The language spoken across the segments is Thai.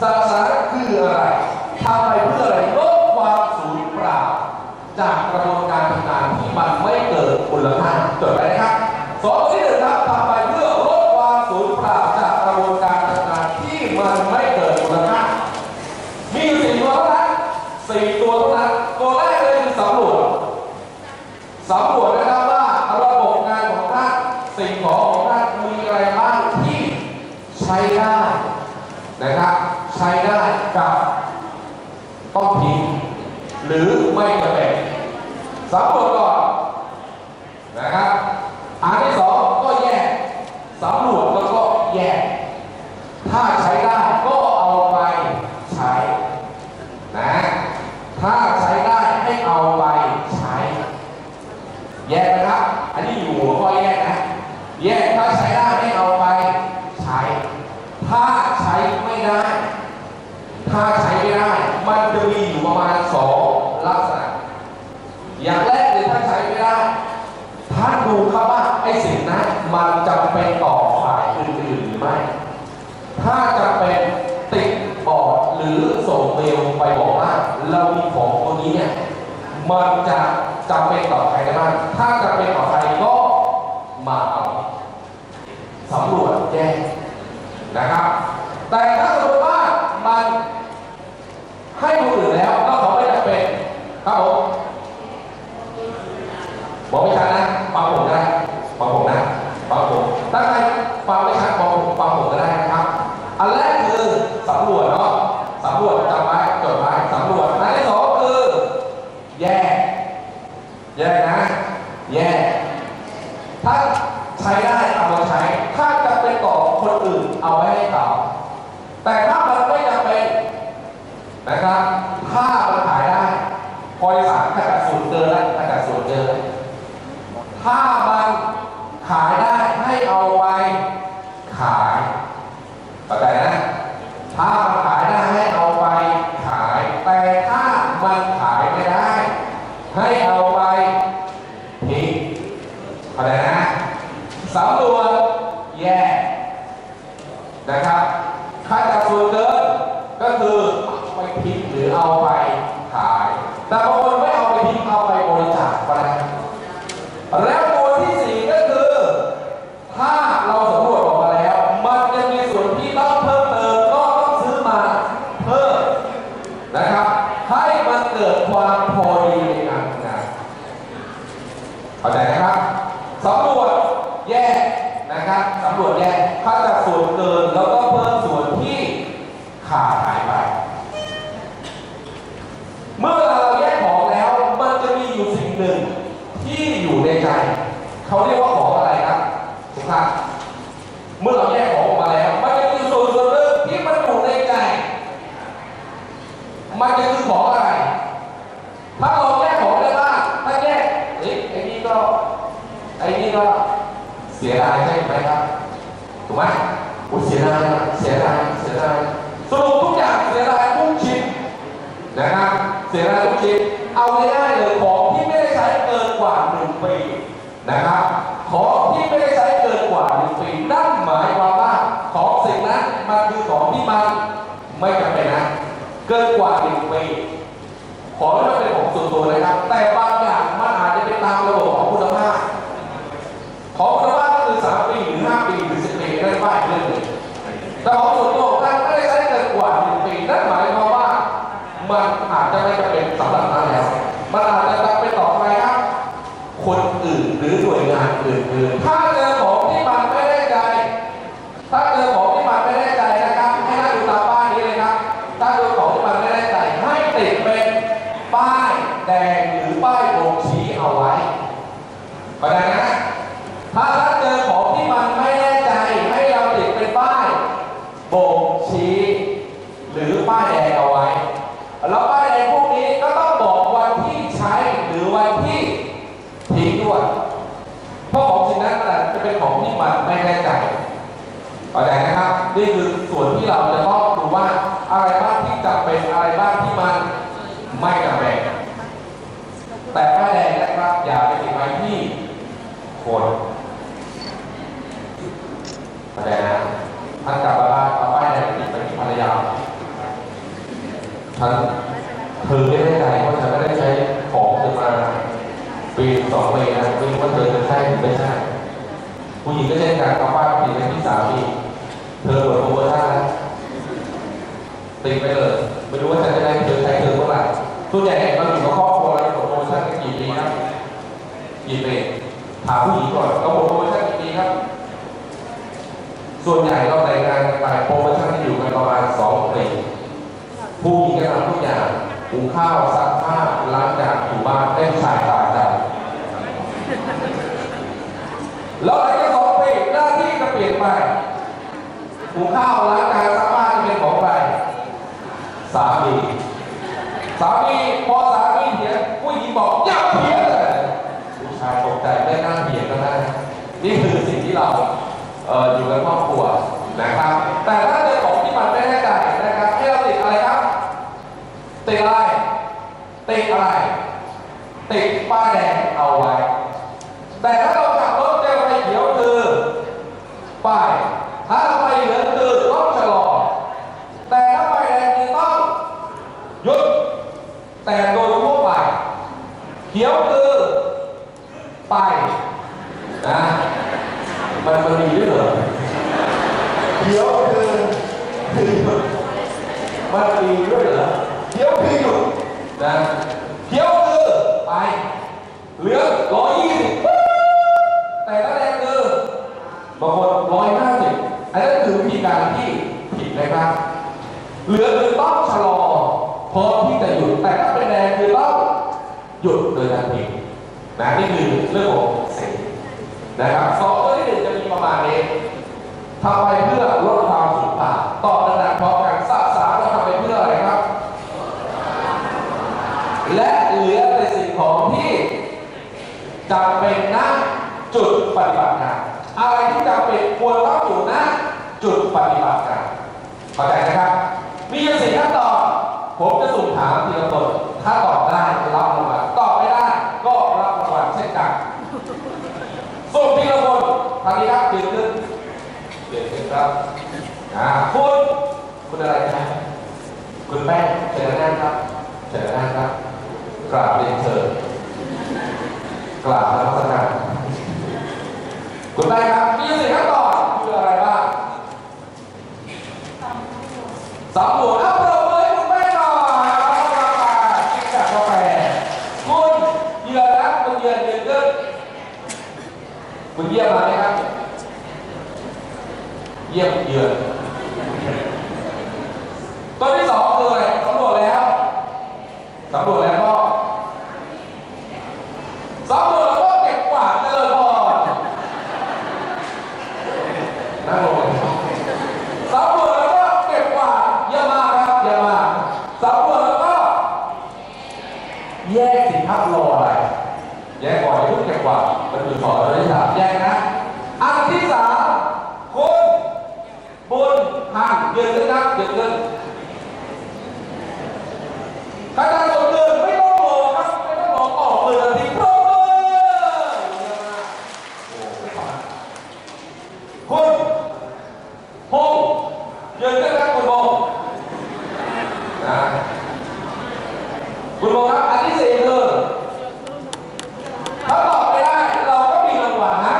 ศาสารคืออะไรทำไปเพื่ออะไรลดความสูญเปล่า จากกระบวนการทำงานที่มันไม่เกิดมูลค่าจดไปนะครับสองที่หนึ่งครับทำไปเพื่อลดความสูญเปล่าจากกระบวนการทำงานที่มันไม่เกิดมูลค่า มีอยู่สี่ตัวเท่านั้นสี่ตัวเท่านั้นตัวแรกเลยคือสำรวจ สำรวจนะครับว่าระบบงานของท่านสิ่งของของท่านมีอะไรบ้างที่ใช้ได้นะครับ ใช้ได้ กับต้องทิ้งหรือไม่จำเป็นสำรวจก่อนนะครับอันที่สองก็แยกสำรวจแล้วก็แยก ถ้าใช้ได้ก็เอาไปใช้นะถ้าใช้ได้ให้เอาไปใช้ แยกนะครับ อันนี้อยู่หัวข้อแยกนะ แยกถ้าใช้ได้ให้เอาไปใช้ ถ้าใช้ไม่ได้ ถ้าใช้ไม่ได้ มันจะมีอยู่ประมาณสองลักษณะ อย่างแรกเลยถ้าใช้ไม่ได้ ท่านดูครับว่าไอ้สิ่งนั้นมันจำเป็นต่อฝ่ายอื่นๆหรือ ไม่ ถ้าจะเป็นติดบอร์ดหรือส่งเมลไปบอกว่าเรามีของตัวนี้เนี่ยมันจะจำเป็นต่อใครได้บ้างถ้าจำเป็นต่อใครก็มาเอาสำรวจแจ้งนะครับ แต่ถ้าสมมติว่ามันให้คนอื่นแล้วแล้วเขาไม่จำเป็นครับผมบอกไม่ชัดนะฟังผมได้ฟังผมนะฟังผมถ้าใค สำรวจเนาะสำรวจจำไว้จดไว้สำรวจอันที่สองคือ แยก แยกนะ แยก ถ้าใช้ได้เอามาใช้ ถ้าจะเป็นต่อคนอื่นเอาไว้ให้เขาแต่ถ้ามันไม่จำเป็นนะครับ ถ้ามันขายได้พอยสารขจัดส่วนเกินแล้วขจัดส่วนเกินถ้ามันขายได้ให้เอาไว้ขายเข้าใจนะ ถ้ามันขายได้ให้เอาไปขาย แต่ถ้ามันขายไม่ได้ ให้เอาไปทิ้ง เข้าใจนะสำรวจแยกนะครับค่าจัดส่วนเกินก็คือไปทิ้งหรือเอาไปขาย แต่บางคนไม่เอาไปทิ้งเอาไปบริจาคได้แล้วตัวที่สี่ก็คือ ถ้าเราสำรวจออกมาแล้ว มันจะมีส่วนที่ต้องเพิ่มเติมก็ต้องซื้อมาเพิ่มนะครับ ให้มันเกิดความพอดีในการทำงานเข้าใจนะครับสำรวจแยกนะครับสำรวจแยกถ้าจากส่วนเกินแล้วก็เพิ่มส่วนที่ขาดหายไป เมื่อเวลาเราแยกของแล้ว มันจะมีอยู่สิ่งหนึ่งที่อยู่ในใจ เขาเรียกว่าของอะไรครับทุกท่าน เมื่อเราแยกของออกมาแล้ว มันจะมีส่วนส่วนหนึ่งที่มันอยู่ในใจ มันจะคือของอะไร ถ้าเราแยกของได้บ้างถ้าแยกเอ้ยไอ้นี่ก็ไอ้นี่ก็เสียดายใช่ไหมครับ ถูกไหมอุ้ยเสียดายเสียดายเสียดายสรุปทุกอย่างเสียดายทุกชิ้นนะครับ เสียดายทุกชิ้นเอาง่ายๆเลยของที่ไม่ได้ใช้เกินกว่าหนึ่งปีนะครับ ของที่ไม่ได้ใช้เกินกว่าหนึ่งปีนั่นหมายความว่าของสิ่งนั้นมันคือของที่มันไม่จำเป็นนะ เเข้าใจนะถ้าท่านเจอของที่มันไม่แน่ใจให้เราติดเป็นป้ายโบ่งชี้ หรือป้ายแดงเอาไว้ แล้วป้ายแดงพวกนี้ก็ต้องบอกวันที่ใช้หรือวันที่ทิ้งด้วยเพราะของชิ้นนั้นมันอาจะเป็นของที่มันไม่แน่ใจเข้าใจนะครับ นี่คือส่วนที่เราจะต้องดูว่าอะไรบ้างที่จำเป็นอะไรบ้างที่มันไม่จำเป็น แต่ป้ายแดงนะครับ อย่าไปติดไว้ที่ คนเข้าใจนะท่านกลับมาบ้านเอาป้ายแดงติดไปที่ภรรยาฉันเธอไม่ได้ใจเพราะฉันไม่ได้ใช้ของเธอมาปีสองปีนะไม่รู้ว่าเธอจะใช่หรือไม่ใช่ผู้หญิงก็เช่นกันเอาป้ายผิดในที่สามีเธอเปิดโปรโมชั่นนะติดไปเลยไม่รู้ว่าฉันจะได้เธอใช้เธอเมื่อไหร่ส่วนใหญ่เราอยู่กับครอบครัวเราโปรโมชั่นกี่ปีครับกี่ปี ถามผู้หญิงก่อนเราโปรโมชั่นกี่ปีครับ ส่วนใหญ่เราแต่งงานกันไปโปรโมชั่นที่อยู่กันประมาณสองปีผู้หญิงก็ทำทุกอย่างหุงข้าวซักผ้าล้างจานอยู่บ้านให้ผู้ชายตายใจแล้วหลังจากสองปีหน้าที่จะเปลี่ยนไปหุงข้าวล้างจานซักผ้าจะเป็นของใครสามี สามีพอสามีเถียงผู้หญิงบอกอย่าเถียงเลยผู้ชายตก ใจไม่น่าเถียงก็ได้ นี่คือสิ่งที่เราเอออยู่กันครอบครัวนะครับ แต่ถ้าเจอของที่มันไม่แน่ใจนะครับให้เราติดอะไรครับติดอะไรติดอะไรติดป้ายแดงเอาไว้ แต่ถ้าเราขับรถเจอไฟเขียวคือป้ายถ้าไฟเหลืองคือต้องชะลอ แต่ถ้าไฟแดงคือต้องหยุดแต่โดยทั่วไปเขียวคื อไปนะมันมันมีด้วยเหรอเขียวคือคือหยุดมันมีด้วยเหรอเขียวคือหยุดนะเขียวคือไปเหลืองร้อยยี่สิบแต่ถ้าแดงคือบางคนร้อยห้าสิบอันนั้นคือวิธีการที่ผิดนะครับเหลืองคือต้องชะลอพร้อมที่จะหยุด แต่ถ้าเป็นแดงคือต้องหยุดโดยทันที นะนี่คือเรื่องของเสียงนะครับสองตัวที่หนึ่งจะมีประมาณนี้ทำไปเพื่อลดความสูญเปล่าตอบดังๆพร้อมกันสะสามเราทำไปเพื่ออะไรครับ และเหลือแต่สิ่งของที่จำเป็นนะจุดปฏิบัติงานอะไรที่จำเป็นควรต้องอยู่นะจุดปฏิบัติงานเข้าใจนะครับ มีสี่ขั้นตอนผมจะสุ่มถามทีละคนถ้าตอบได้รับรางวัลตอบไม่ได้ ก็รับรางวัลเช่นกัน สุ่มทีละคนทางนี้ครับยืนขึ้นยืนขึ้นครับอ่าคุณคุณอะไรครับคุณแป้งเชิญนั่งครับเชิญนั่งครับกราบเรียนเชิญกราบนมัสการคุณแป้งครับมีอยู่สี่ขั้นตอนคืออะไรบ้างสามหมูอัพโหลดเลยคุณแม่หน่อยเอาเข้ามากินกับกาแฟคุณเหยื่อนะคุณเหยื่อยืนขึ้นคุณเยี่ยมมาไหมครับ เยี่ยมเยือนตัวที่สองคืออะไรสำรวจแล้วสำรวจแล้วก็สำรวจแล้วก็เก็บกวาดเจริญพรนั่งลงเลย สำรวจแล้วก็เก็บกวาดเยี่ยมมากครับเยี่ยมมากสำรวจแล้วก็ แยกสินค้ารออะไร แยกก่อนอย่าเพิ่งเก็บกวาดมันอยู่สอนเราที่สามแยกนะ อันที่สามคุณบุญหันยืนขึ้นนะยืนขึ้นใครจะกดเดินไม่ต้องรอครับไม่ต้องรอออกเลยทันทีปรบมือเยี่ยมมากโอ้ไม่ขอนะคุณพงษ์ยืนขึ้นครับคุณพงษ์นะคุณพงษ์ครับอันที่สี่คือถ้าตอบไม่ได้เราก็มีรางวัลให้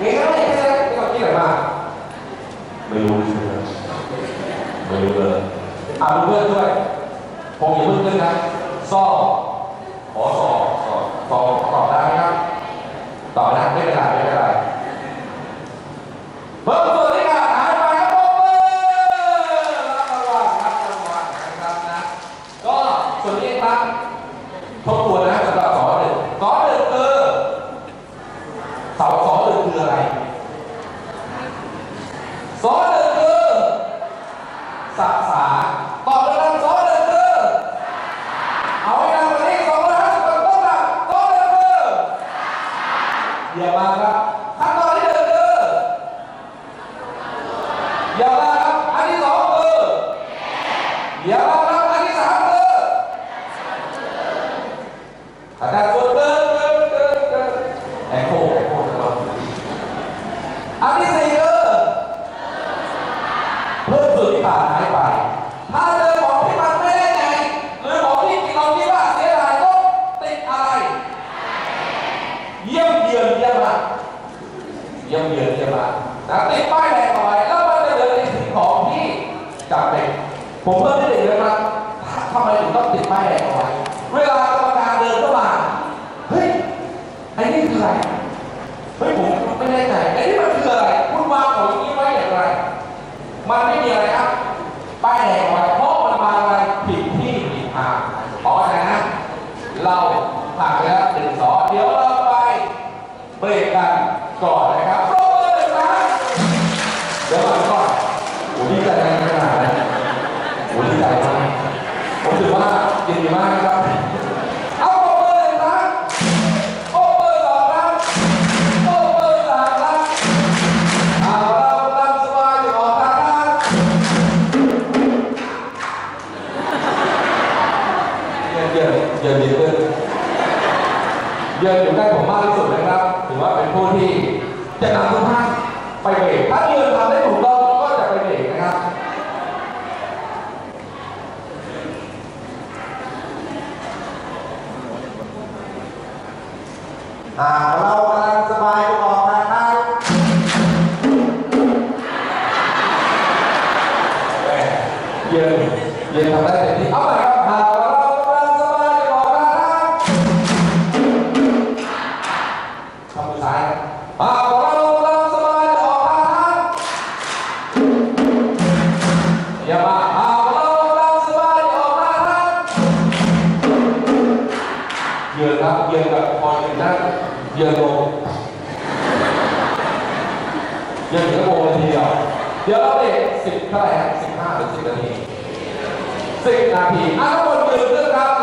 ง่ายๆแค่นั้นไม่ต้องคิดอะไรมากไม่รู้ใช่ไหมไม่รู้เลย อะเพื่อนๆด้วยพงษ์อย่าเพิ่งขึ้นนะซ่อขอสอบสอบสอบตอบได้ไหมครับตอบได้ไม่เป็นไรไม่เป็นไร เพิ่มส่วนที่ขาดหายไปครับปรบมือรับรางวัลรับรางวัลนะครับนะ ก็ส่วนนี้ครับทบทวนนะสำหรับสอนหนึ่งสอนหนึ่งคือเสาสอนหนึ่งคืออะไรสอนหนึ่งคือสสารตอบดังๆสอนหนึ่งคือ เอาให้ดังว่านี้สองร้อยห้าสิบคนต้นนะสอนหนึ่งคือเยี่ยมาครับ ผมเพิ่มให้เด็นะครับทำไมผมต้องติดป้ายแดงเอาไว้เวลากรรมการเดินเข้ามาเฮ้ยไอ้นี่คืออะไรเฮ้ยผมไม่ไแน่ใจไอ้นี่ dan. เดี๋ยวเราเด็กสิบเท่าไหร่คสิบห้าหรือสิบนาทีสิบนาทีอะทุกคนยืนเรื่องครับ